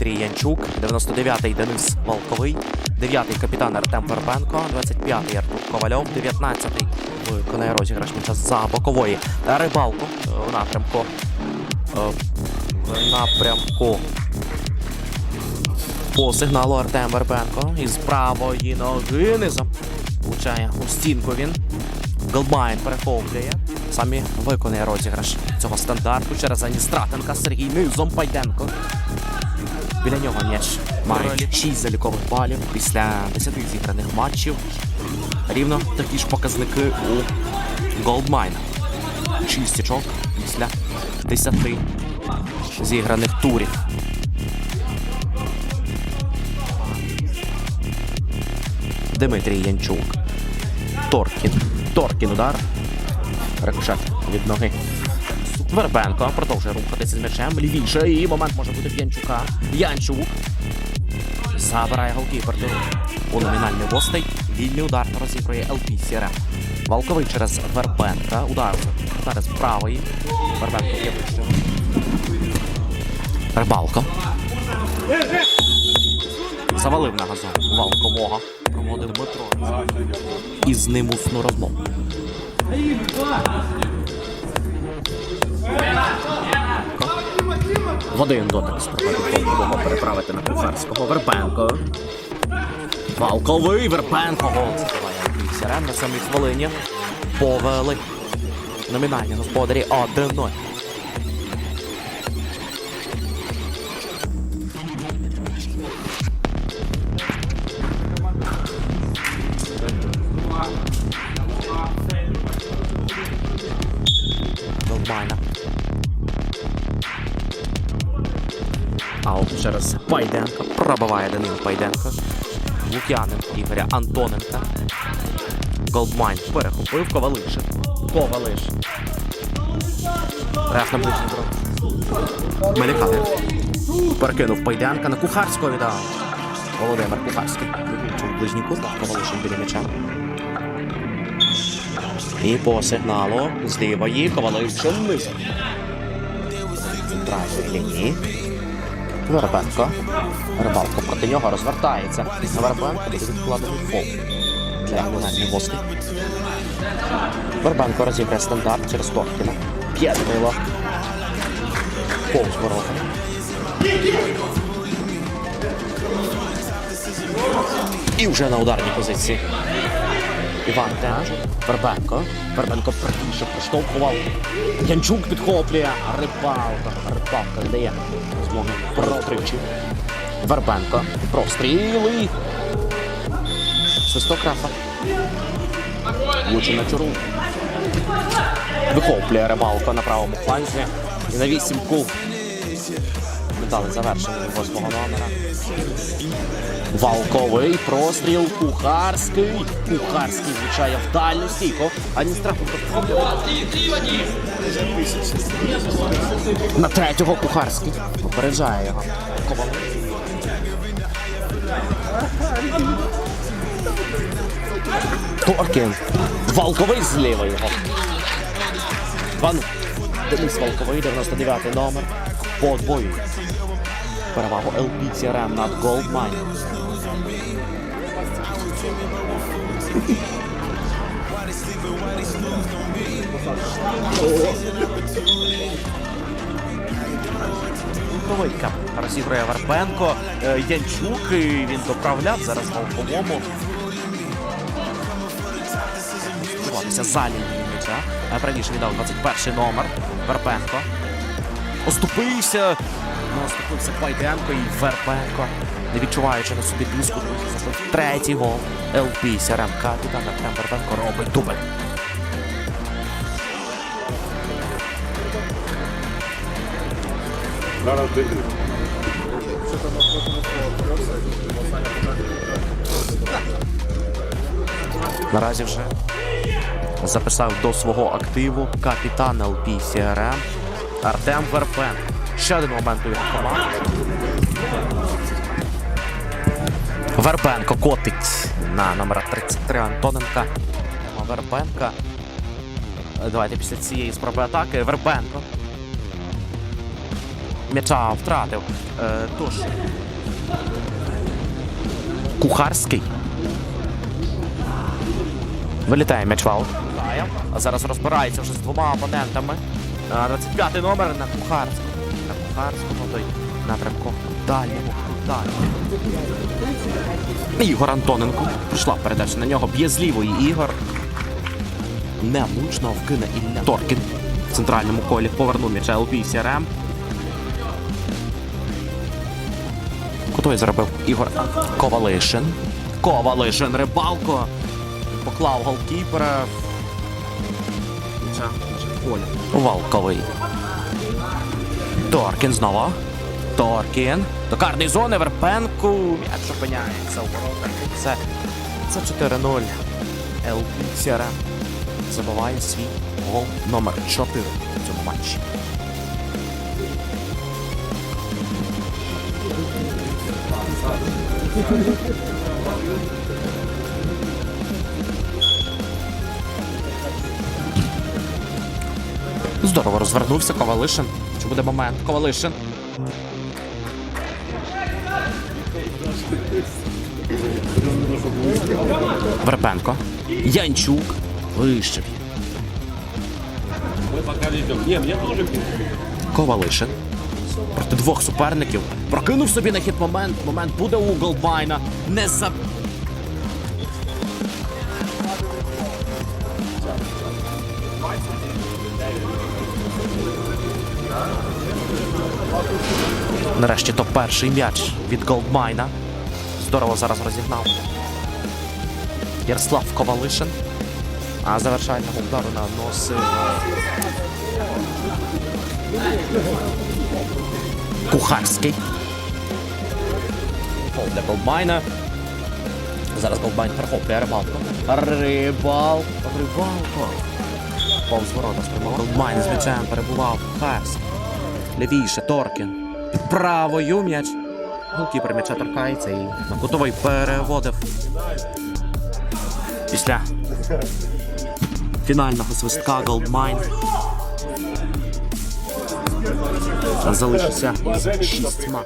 Дмитрій Янчук, 99-й Денис Волковий, 9-й капітан Артем Вербенко, 25-й Артур Ковальов, 19-й виконає розіграш м'яча за бокової рибалку е, в напрямку. е, В напрямку по сигналу Артем Вербенко із правої ноги низом. Влучає у стінку він. Голдмайн перехоплює. Самі виконує розіграш цього стандарту через Аністратенка. Сергій низом Пайденко. Біля нього м'яч має 6 залікових балів після 10 зіграних матчів. Рівно такі ж показники у Голдмайна. 6 очок після 10 зіграних турів. Дмитрій Янчук. Торкін. Торкін удар. Рикошет від ноги. Вербенко продовжує рухатися з м'ячем. Лівіше. І момент може бути в Янчука. Янчук. Забирає голкіпер у номінальний гостей. Вільний удар розігрує ЛП Сірем. Валковий через Вербенка. Удар. Удар з правої. Вербенко є вищим. Рибалко. Завалив на газон Валкового. Проводив Дмитро. І з ним усну розмову. В один дотик спробує Валкового переправити на Кухарського. Вербенко. Валковий Вербенко. Гол забиває Андрій Сірен на самій хвилині. Повели. Номінальні господарі 1-0. Нормально. Аут через Пайденко. Пробиває Данило Пайденко. Лук'янин Ігоря Антоненка. Голдмайн перехопив Ковалишин. Ковалиш. Реф на ближній дрот. Мелікати. Перекинув Пайденка на Кухарського віддав. Володимир Кухарський. Ближній кут. Ковалишин біля м'яча. І по сигналу з лівої Ковалишин низом. Центральної лінії. Вербенко. Рибалко проти нього розвертається. Вербенко буде відкладений фол для номінальних гостей. Вербенко розіграє стандарт через Торкіна. П'є Данило. Повз ворота. І вже на ударній позиції. Іван Денчук. Вербенко. Вербенко правіше проштовхував. Янчук підхоплює. Рибалка. Рибалка дає змоги протричі. Вербенко. Простріли. Свисток Рафа. Лучше на чуру. Вихоплює рибалка на правому фланзі. І на вісімку. Дали завершення восьмого номера. Валковий простріл. Кухарський. Кухарський влучає в дальню стійку. Адміністратор на третього Кухарський. Попереджає його. Торкін. Валковий зліва його. Ван. Денис Валковий, 99 номер. Подвоює. Перевагу ЛП CRM над Goldmine. Ковалька розігрує Варпенко. Е, Янчук і він доправляв зараз Волковому. Сподіватися за лінією м'яча. А Правіше віддав 21 номер. Верпенко. Оступився. Ну, оступився Пайденко і Верпенко. Не відчуваючи на собі тиску, забив третій гол. ЛП Сярем капітан Артем Верпенко робить дубль. Наразі вже записав до свого активу капітан ЛП CRM Артем Верпен. Ще один момент у його команди. Вербенко котить на номера 33 Антоненка. Вербенка. Давайте після цієї спроби атаки. Вербенко. М'яча втратив. Е, тож. Кухарський. Вилітає м'яч в аут. А зараз розбирається вже з двома опонентами. 25 номер на Кухарську. На Кухарському той напрямку. Дальньому. Дальньому. Ігор Антоненко. Прийшла передача на нього. Б'є з лівої Ігор. Немучно вкине Ілля Торкін. В центральному колі повернув м'яча ЛП СРМ. Куди зробив Ігор Ковалишин. Ковалишин рибалко. Поклав голкіпера. М'яча. Валковий. Торкін знову. Торкін. До зони Верпенку. М'яч опиняється у воротах. Це, це 4-0. ЛП СРМ забиває свій гол номер 4 в цьому матчі. Здорово розвернувся Ковалишин. Чи буде момент? Ковалишин. Верпенко. Янчук. Вищив. Ковалишин. Проти двох суперників. Прокинув собі на хід момент. Момент буде у Голдбайна. Не за. Нарешті то перший м'яч від Голдмайна. Здорово зараз розігнав. Ярослав Ковалишин. А завершального удару наносив. Кухарський. Фол для Голдмайна. Зараз Голдмайн перехоплює рибалку. Рибал. Рибалко. Повз ворота спрямував. Голдмайн з м'ячем перебував. Кухарський. Лівіше Торкін. Правою м'яч. Голкіпер м'яча торкається і на кутовий переводив. Після фінального свистка Голдмайн. Залишився з шістьма.